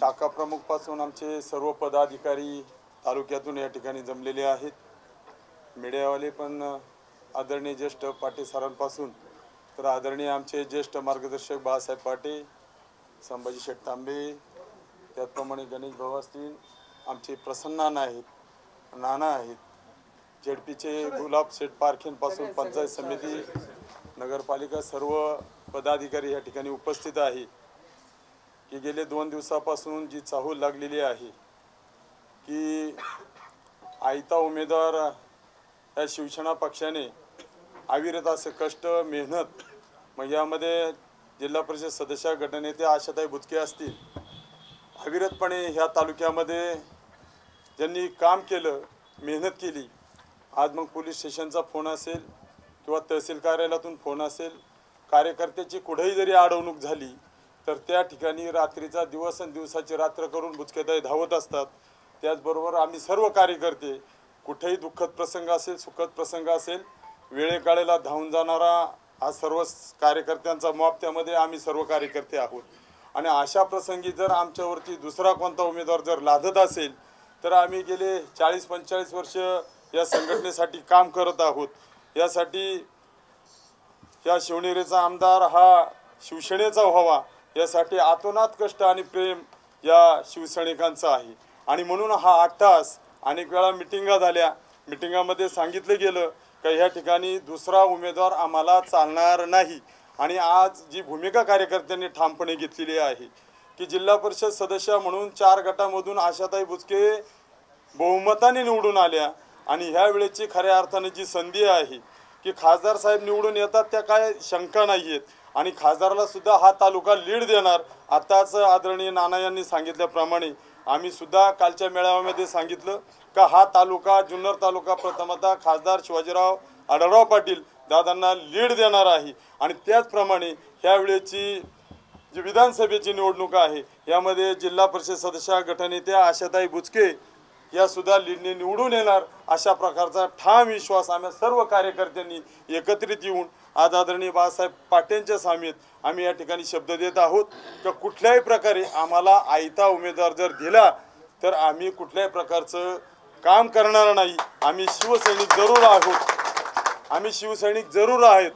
शाखा प्रमुखपासून आमचे सर्व पदाधिकारी तालुक्यातून या ठिकाणी जमलेले आहेत. मीडियावाले पण आदरणीय ज्येष्ठ पाटील सरांपासून तर आदरणीय आमचे ज्येष्ठ मार्गदर्शक बाळासाहेब पाटे संभाजी शेठ तांबे त्याचप्रमाणे गणेश भाऊ असतील आमचे प्रसन्न नाना आहेत नाना आहेत झेडपीचे गुलाब शेठ पारखेंपासून पंचायत समिती नगरपालिका सर्व पदाधिकारी या ठिकाणी उपस्थित आहे. की गेले दोन दिवसापासून जी चाहूल लागलेली आहे की आयता उमेदवार या शिवसेना पक्षाने अविरत असे कष्ट मेहनत मग यामध्ये जिल्हा परिषद सदस्य गटनेते आशाताई बुचके असतील अविरतपणे ह्या तालुक्यामध्ये ज्यांनी काम केलं मेहनत केली आज मग पोलीस स्टेशनचा फोन असेल किंवा तहसील कार्यालयातून फोन असेल कार्यकर्त्याची कुठेही जरी अडवणूक झाली तर त्या ठिकाणी रात्रीचा दिवस आणि दिवसाची रात्र करून बुचकेदाई धावत असतात. त्याचबरोबर आम्ही सर्व कार्यकर्ते कुठेही दुःखद प्रसंग असेल सुखद प्रसंग असेल वेळेकाळेला धावून जाणारा हा सर्व कार्यकर्त्यांचा मॉप त्यामध्ये आम्ही सर्व कार्यकर्ते आहोत. आणि अशा प्रसंगी जर आमच्यावरती दुसरा कोणता उमेदवार जर लादत असेल तर आम्ही गेले चाळीस पंचेचाळीस वर्ष या संघटनेसाठी काम करत आहोत. यासाठी या शिवनेरीचा आमदार हा शिवसेनेचा व्हावा यासाठी आतोनात कष्ट आणि प्रेम या शिवसैनिकांचं आहे. आणि म्हणून हा आठ तास अनेक वेळा मिटिंगा झाल्या. मिटिंगामध्ये सांगितलं गेलं का ह्या ठिकाणी दुसरा उमेदवार आम्हाला चालणार नाही. आणि आज जी भूमिका कार्यकर्त्यांनी ठामपणे घेतलेली आहे की जिल्हा परिषद सदस्य म्हणून चार गटामधून आशाताई बुचके बहुमताने निवडून आल्या. आणि ह्या वेळेची खऱ्या अर्थाने जी संधी आहे की खासदार साहेब निवडून येतात त्या काय शंका नाही आहेत आणि खासदाराला सुद्धा हा तालुका लीड देणार. आताच आदरणीय नाना यांनी सांगितल्याप्रमाणे आम्ही सुद्धा कालच्या मेळाव्यामध्ये सांगितलं का हा तालुका जुन्नर तालुका प्रथमतः खासदार शिवाजीराव आढळराव पाटील दादांना लीड देणार आहे. आणि त्याचप्रमाणे ह्यावेळेची जी विधानसभेची निवडणूक आहे यामध्ये जिल्हा परिषद सदस्य गटनेत्या आशाताई बुचके या सुद्धा लीडने निवडून येणार अशा प्रकारचा ठाम विश्वास आम्ही सर्व कार्यकर्त्यांनी एकत्रित येऊन आज आदरणीय बाळासाहेब पाटेंच्या सामीत आम्ही या ठिकाणी शब्द देत आहोत. तर कुठल्याही प्रकारे आम्हाला आयता उमेदवार जर दिला तर आम्ही कुठल्याही प्रकारचं काम करणार नाही. आम्ही शिवसैनिक जरूर आहोत. आम्ही शिवसैनिक जरूर आहेत.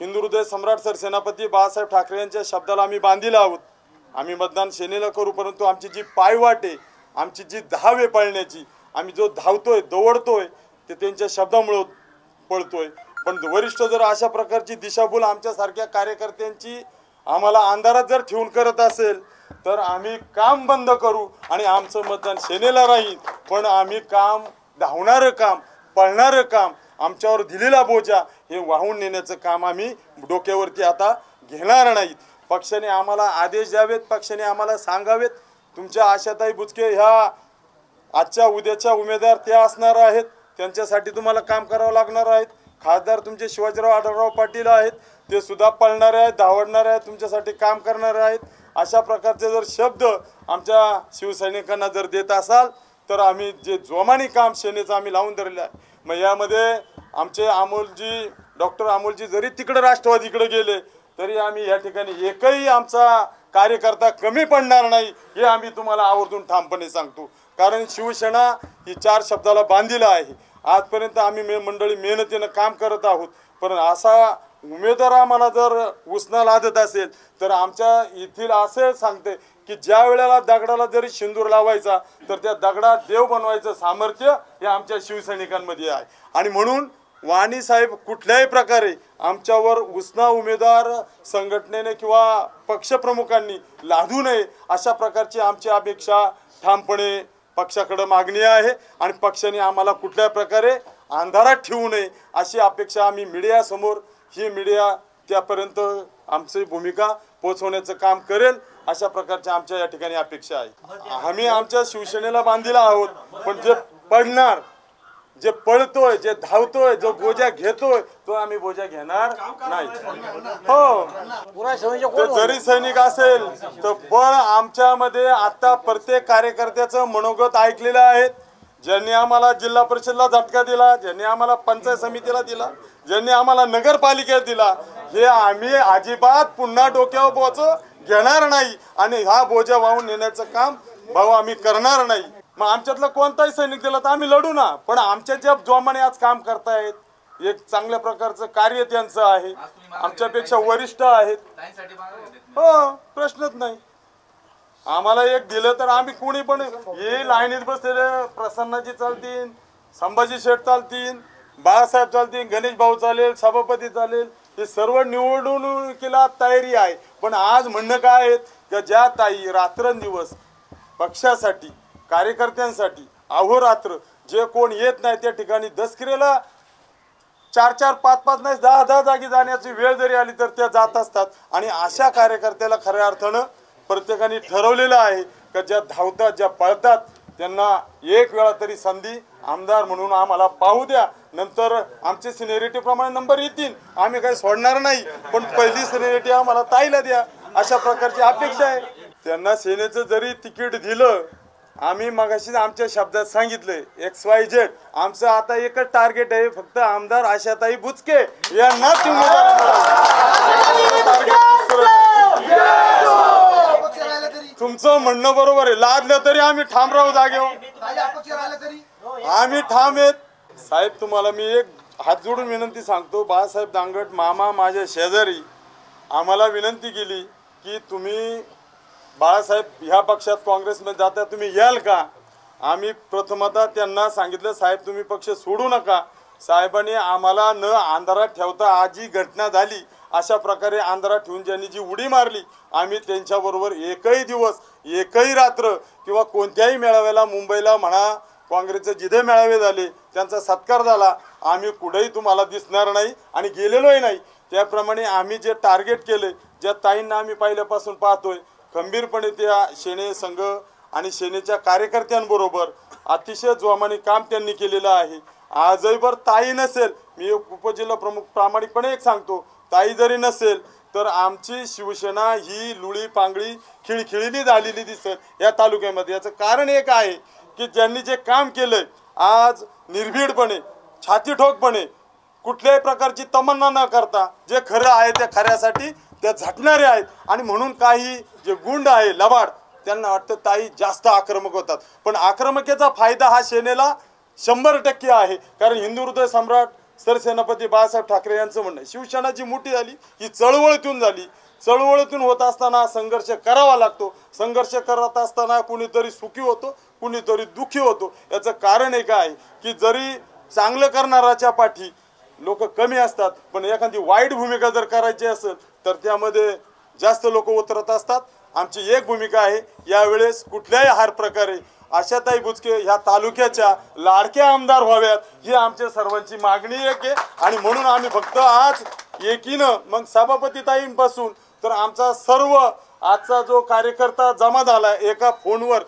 हिंदू हृदय सम्राट सरसेनापती बाळासाहेब ठाकरे यांच्या शब्दाला आम्ही बांधील आहोत. आम्ही मतदान सेनेला करू परंतु आमची जी पायवाट आहे आमची जी धाव आहे पळण्याची आम्ही जो धावतोय दौडतोय ते त्यांच्या शब्दामुळं पळतोय. पण वरिष्ठ जर अशा प्रकारची दिशाभूल आमच्यासारख्या कार्यकर्त्यांची आम्हाला अंधारात जर ठेवून करत असेल तर आम्ही काम बंद करू आणि आमचं मतदान सेनेला राहील. पण आम्ही काम धावणारं काम पळणारं काम आमच्यावर दिलेला बोजा हे वाहून नेण्याचं काम आम्ही डोक्यावरती आता घेणार नाहीत. पक्षाने आम्हाला आदेश द्यावेत पक्षाने आम्हाला सांगावेत. तुमच्या आशाताई बुचके ह्या आजच्या उद्याच्या उमेदवार त्या असणार आहेत. त्यांच्यासाठी तुम्हाला काम करावं लागणार आहेत. खासदार तुमचे शिवाजीराव आढळराव पाटील आहेत. ते सुद्धा पळणारे आहेत धावडणारे आहेत तुमच्यासाठी काम करणारे आहेत. अशा प्रकारचे जर शब्द आमच्या शिवसैनिकांना जर देत असाल तर आम्ही जे जोमाने काम सेनेचं आम्ही लावून धरलं आहे. मग यामध्ये आमचे अमोलजी डॉक्टर अमोलजी जरी तिकडे राष्ट्रवादीकडे गेले तरी आम्ही या ठिकाणी एकही आमचा कार्यकर्ता कमी पडणार नाही हे आम्ही तुम्हाला आवर्जून ठामपणे सांगतो. कारण शिवसेना ही चार शब्दाला बांधीला आहे. आजपर्यंत आम्ही मे मंडळी मेहनतीनं काम करत आहोत. पण असा उमेदवार आम्हाला जर उसना लादत असेल तर आमच्या येथील असे सांगते की ज्या वेळेला दगडाला जरी शिंदूर लावायचा तर त्या दगडात देव बनवायचं सामर्थ्य हे आमच्या शिवसैनिकांमध्ये आहे. आणि म्हणून वाणी साहेब कुठल्याही प्रकारे आमच्यावर उसना उमेदवार संघटनेने किंवा पक्षप्रमुखांनी लादू नये अशा प्रकारची आमची अपेक्षा ठामपणे पक्षाकडं मागणी आहे आणि पक्षाने आम्हाला कुठल्या प्रकारे अंधारात ठेवू नये अशी अपेक्षा आम्ही मीडियासमोर ही मीडिया त्यापर्यंत आमची भूमिका पोहोचवण्याचं काम करेल अशा प्रकारच्या आमच्या या ठिकाणी अपेक्षा आहे. आम्ही आमच्या शिवसेनेला बांधीला आहोत पण जे पडणार जे पळतोय जे धावतोय जो बोजा घेतोय तो आम्ही बोजा घेणार नाही. हो. जरी सैनिक असेल तर पण आमच्यामध्ये आता प्रत्येक कार्यकर्त्याचं मनोगत ऐकलेलं आहे. ज्यांनी आम्हाला जिल्हा परिषदला झटका दिला ज्यांनी आम्हाला पंचायत समितीला दिला ज्यांनी आम्हाला नगरपालिकेत दिला हे आम्ही अजिबात पुन्हा डोक्यावर बोच घेणार नाही. आणि हा बोजा वाहून नेण्याचं काम भाऊ आम्ही करणार नाही. मग आमच्यातला कोणताही सैनिक दिला तर आम्ही लढू ना. पण आमच्या ज्या जोमाने आज काम करतायत एक चांगल्या प्रकारचं कार्य त्यांचं आहे. आमच्यापेक्षा वरिष्ठ आहेत. हो प्रश्नच नाही. आम्हाला एक दिलं तर आम्ही कोणी पण हे लाईनीत बसलेले प्रसन्नाजी चालतील संभाजी शेठ चालतील बाळासाहेब चालतील गणेश भाऊ चालेल सभापती चालेल हे सर्व निवडणुकीला तयारी आहे. पण आज म्हणणं काय आहे की ज्या ताई रात्रंदिवस पक्षासाठी कार्यकर्त्यांसाठी अहोरात्र जे कोण येत नाही त्या ठिकाणी दसकिरेला चार चार पाच पाच नाही दहा दहा जागी जाण्याची वेळ जरी आली तर त्या जात असतात. आणि अशा कार्यकर्त्याला खऱ्या अर्थानं प्रत्येकाने ठरवलेलं आहे का ज्या धावतात ज्या पळतात त्यांना एक वेळा तरी संधी आमदार म्हणून आम्हाला पाहू द्या. नंतर आमचे सिनेरिटीप्रमाणे नंबर येतील. आम्ही काही सोडणार नाही पण पहिली सिनियरिटी आम्हाला ताईला द्या. अशा प्रकारची अपेक्षा आहे. त्यांना सेनेचं जरी तिकीट दिलं आम्ही मगाशी आमच्या शब्दात सांगितले एक्स वाय झेड आमचं आता एकच टार्गेट आहे फक्त आमदार आशाताई बुचके यांनाच तुमचं म्हणणं बरोबर आहे. लादलं तरी आम्ही ठाम राहू जागेवर. आम्ही ठाम आहेत. साहेब तुम्हाला मी एक हात जोडून विनंती सांगतो. बाळासाहेब दांगट मामा माझ्या शेजारी आम्हाला विनंती केली की तुम्ही बाळासाहेब ह्या पक्षात काँग्रेसमध्ये जाता तुम्ही याल का? आम्ही प्रथमतः त्यांना सांगितलं साहेब तुम्ही पक्ष सोडू नका. साहेबांनी आम्हाला न अंधारात ठेवता आज जी घटना झाली. अशा प्रकारे अंधारात ठेवून ज्यांनी जी उडी मारली आम्ही त्यांच्याबरोबर एकही दिवस एकही रात्र किंवा कोणत्याही मेळाव्याला मुंबईला म्हणा काँग्रेसचे जिथे मेळावे झाले त्यांचा सत्कार झाला. आम्ही कुठेही तुम्हाला दिसणार नाही आणि गेलेलोही नाही. त्याप्रमाणे आम्ही जे टार्गेट केले ज्या ताईंना आम्ही पहिल्यापासून पाहतोय खंबीरपणे त्या सेने संघ आणि सेनेच्या कार्यकर्त्यांबरोबर अतिशय जोमाने काम त्यांनी केलेलं आहे. आजही भर ताई नसेल मी उपजिल्हा प्रमुख प्रामाणिकपणे एक सांगतो ताई जरी नसेल तर आमची शिवसेना ही लुळी पांगळी खिळखिळीने झालेली दिसत या तालुक्यामध्ये. याचं कारण एक आहे की ज्यांनी जे काम केलंय आज निर्भीडपणे छाती ठोकपणे कुठल्याही प्रकारची तमन्ना न करता जे खरं आहे त्या खऱ्यासाठी त्या झटणारे आहेत. आणि म्हणून काही जे गुंड आहे लबाड त्यांना वाटतं ताई जास्त आक्रमक होतात. पण आक्रमकेचा फायदा हा सेनेला शंभर टक्के आहे. कारण हिंदू हृदय सम्राट सरसेनापती बाळासाहेब ठाकरे यांचं म्हणणं आहे. शिवसेना जी मोठी झाली ही चळवळीतून झाली. चळवळीतून होत असताना संघर्ष करावा लागतो. संघर्ष करत असताना कुणीतरी सुखी होतो कुणीतरी दुःखी होतो. याचं कारण एक आहे की जरी चांगलं करणाराच्या पाठी लोक कमी असतात पण एखादी वाईट भूमिका जर करायची असेल तर त्यामध्ये जास्त लोक उतरत असतात. आमची एक भूमिका आहे यावेळेस कुठल्याही हार प्रकारे आशाताई बुचके ह्या तालुक्याच्या लाडक्या आमदार व्हाव्यात ही आमच्या सर्वांची मागणी एक आहे. आणि म्हणून आम्ही फक्त आज एकीनं मग सभापतीताईंपासून तर आमचा सर्व आजचा जो कार्यकर्ता जमा झाला एका फोनवर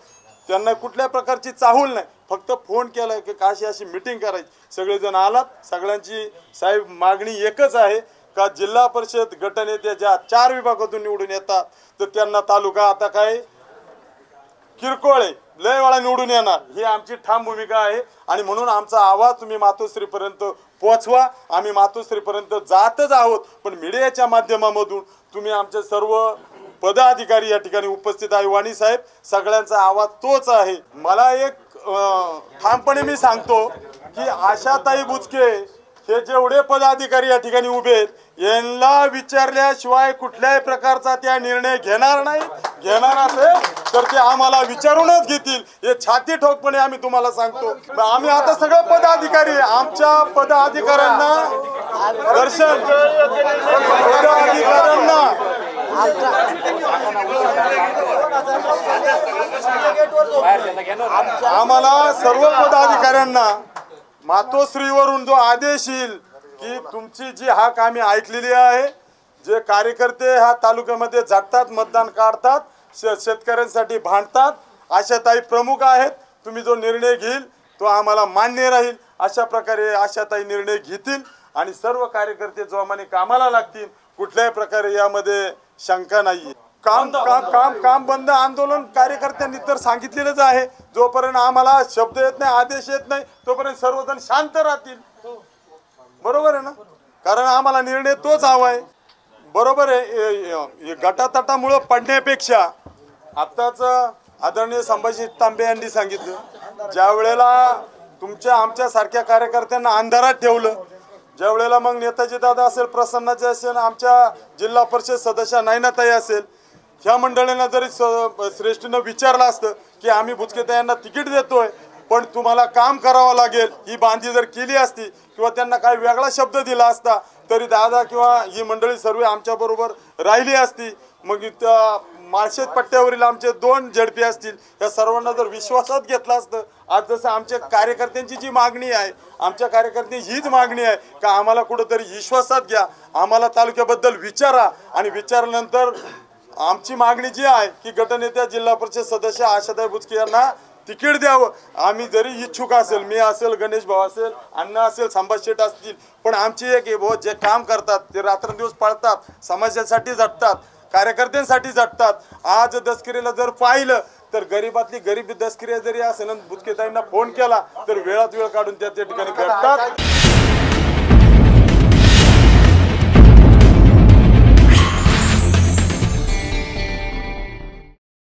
त्यांना कुठल्या प्रकारची चाहूल नाही. फक्त फोन केला की काशी अशी मिटिंग करायची. सगळेजण आलात सगळ्यांची साहेब मागणी एकच आहे. का जिल्हा परिषद गटनेते ज्या चार विभागातून निवडून येतात तर त्यांना तालुका आता काय? किरकोळ आहे. लय वेळा निवडून येणार. ही आमची ठाम भूमिका आहे. आणि म्हणून आमचा आवाज तुम्ही मातोश्रीपर्यंत पोहोचवा. आम्ही मातोश्रीपर्यंत जातच आहोत. पण मीडियाच्या माध्यमामधून तुम्ही आमचे सर्व पदाधिकारी या ठिकाणी उपस्थित आहे. वाणी साहेब सगळ्यांचा आवाज तोच आहे. मला एक ठामपणे मी सांगतो की आशाताई बुचके हे जेवढे पदाधिकारी या ठिकाणी उभे आहेत यांना विचारल्याशिवाय कुठल्याही प्रकारचा त्या निर्णय घेणार नाही. घेणार असेल तर ते आम्हाला विचारूनच घेतील. हे छाती ठोकपणे आम्ही तुम्हाला सांगतो. आम्ही आता सगळे पदाधिकारी आमच्या पदाधिकाऱ्यांना दर्शन. पदाधिकाऱ्यांना. आम्हाला सर्व पदाधिकाऱ्यांना मातोश्रीवरून जो आदेश येईल की तुमची जी हाक आम्ही ऐकलेली आहे जे कार्यकर्ते ह्या तालुक्यामध्ये जातात मतदान काढतात शे- शेतकऱ्यांसाठी भांडतात आशाताई प्रमुख आहेत. तुम्ही जो निर्णय घेईल तो आम्हाला मान्य राहील. अशा प्रकारे आशाताई निर्णय घेतील आणि सर्व कार्यकर्ते जोमाने कामाला लागतील. कुठल्याही प्रकारे यामध्ये शंका नाहीये. काम काम काम काम बंद आंदोलन कार्यकर्त्यांनी तर सांगितलेलंच आहे. जोपर्यंत आम्हाला शब्द येत नाही आदेश येत नाही तोपर्यंत सर्वजण शांत राहतील. बरोबर आहे ना? कारण आम्हाला निर्णय तोच हवा आहे. बरोबर आहे ए- गटातटामुळं पडण्यापेक्षा आत्ताच आदरणीय संभाजी तांबे यांनी सांगितलं ज्या वेळेला तुमच्या आमच्यासारख्या कार्यकर्त्यांना अंधारात ठेवलं ज्या वेळेला मग नेताजी दादा असेल प्रसन्नाचे असेल आमच्या जिल्हा परिषद सदस्य नायनाताई असेल ह्या मंडळींना जरी स- श्रेष्ठीनं विचारलं असतं की आम्ही बुचकेताईंना तिकीट देतोय पण तुम्हाला काम करावं लागेल. ही बांधी जर केली असती किंवा त्यांना काही वेगळा शब्द दिला असता तरी दादा किंवा ही मंडळी सर्व आमच्याबरोबर राहिली असती. मग त्या माळशेत पट्ट्यावरील आमचे दोन झडपी असतील या सर्वांना जर विश्वासात घेतलं असतं आज जसं आमच्या कार्यकर्त्यांची जी मागणी आहे आमच्या कार्यकर्त्यांची हीच मागणी आहे का आम्हाला कुठंतरी विश्वासात घ्या आम्हाला तालुक्याबद्दल विचारा आणि विचारल्यानंतर आमची मागणी जी आहे की गटनेत्या जिल्हा परिषद सदस्य आशाताई बुचके यांना तिकीट द्यावं. आम्ही जरी इच्छुक असेल मी असेल गणेश भाऊ असेल अण्णा असेल संभाज असतील पण आमची एक आहे भाऊ जे काम करतात ते रात्रंदिवस पाळतात समाजासाठी झटतात कार्यकर्त्यांसाठी झटतात आज दसकिरीला जर पाहिलं तर गरीबातली गरीब दसकिरी जरी असेल आणि बुचकेताईंना फोन केला तर वेळात वेळ काढून त्या त्या ठिकाणी भेटतात.